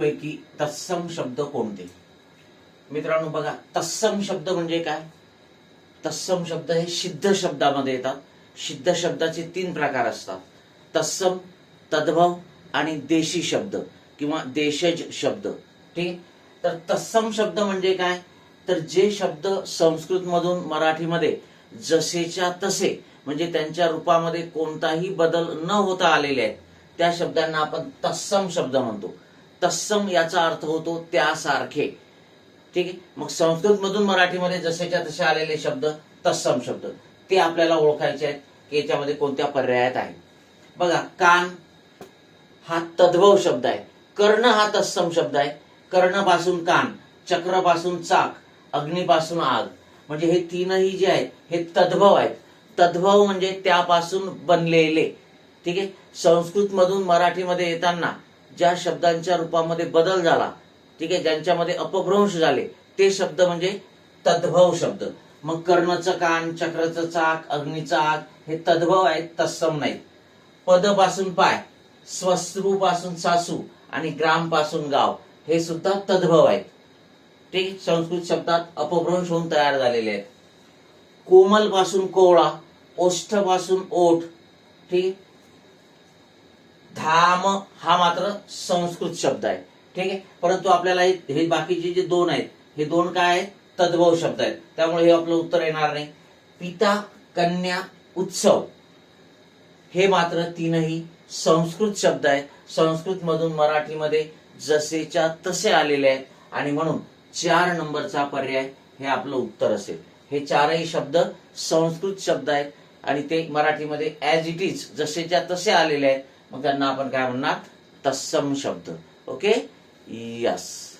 पैकी तत्सम शब्द कोणते? मित्रांनो बघा तत्सम शब्द म्हणजे काय? तत्सम शब्द हे सिद्ध शब्दामध्ये येतात. सिद्ध शब्दाचे तीन प्रकार असतात. तत्सम तद्भव आणि देशी शब्द किंवा देशज शब्द. ठीक? तर तत्सम शब्द म्हणजे काय? तर जे शब्द संस्कृत मधून मराठीमध्ये जसेच्या तसे म्हणजे त्यांच्या रूपामध्ये कोणताही बदल न होता आलेले आहेत त्या शब्दांना आपण तत्सम शब्द म्हणतो. तत्सम याचा अर्थ होतो त्यासारखे. ठीक आहे? मग संस्कृत मधून मराठीमध्ये जसेच्या तसे आलेले शब्द तत्सम शब्द. ते आपल्याला ओळखायचे आहेत की याच्यामध्ये कोणत्या पर्यायात आहे. बघा कान हा तद्भव शब्द आहे. कर्ण हा तत्सम शब्द आहे. कर्णपासून कान चक्रपासून चाक अग्नीपासून आग. म्हणजे हे तीनही जे आहेत हे तद्भव आहेत. तद्भव म्हणजे त्यापासून बनलेले. ठीक आहे? संस्कृत मधून मराठीमध्ये येताना ज्या शब्दांच्या रूपामध्ये बदल झाला ठीक आहे ज्यांच्यामध्ये अपभ्रंश झाले ते शब्द म्हणजे तद्भव शब्द. मग कर्णचं कान चक्रचं चाक अग्नीचा आग हे तद्भव आहेत तत्सम नाहीत. पदपासून पाय स्वस्रू पासून सासू आणि ग्रामपासून गाव हे सुद्धा तद्भव आहेत. ठीक संस्कृत शब्दात अपभ्रंश होऊन तयार झालेले आहेत. कोमलपासून कोवळा ओष्ठपासून ओठ ठीक धाम हा मात्र संस्कृत शब्द आहे. ठीक आहे? परंतु आपल्याला हे बाकीचे जे दोन आहेत हे दोन काय आहेत तद्भव शब्द आहेत. त्यामुळे हे आपलं उत्तर येणार नाही. पिता कन्या उत्सव. हे मात्र तीनही संस्कृत शब्द आहेत. संस्कृत मधून मराठीमध्ये जसेच्या तसे आलेले आहेत. आणि म्हणून चार नंबरचा पर्याय हे आपलं उत्तर असेल. हे चारही शब्द संस्कृत शब्द आहेत. आणि ते मराठीमध्ये ऍज इट इज जसेच्या तसे आलेले आहेत. मग त्यांना आपण काय म्हणणार? तत्सम शब्द. Okay yes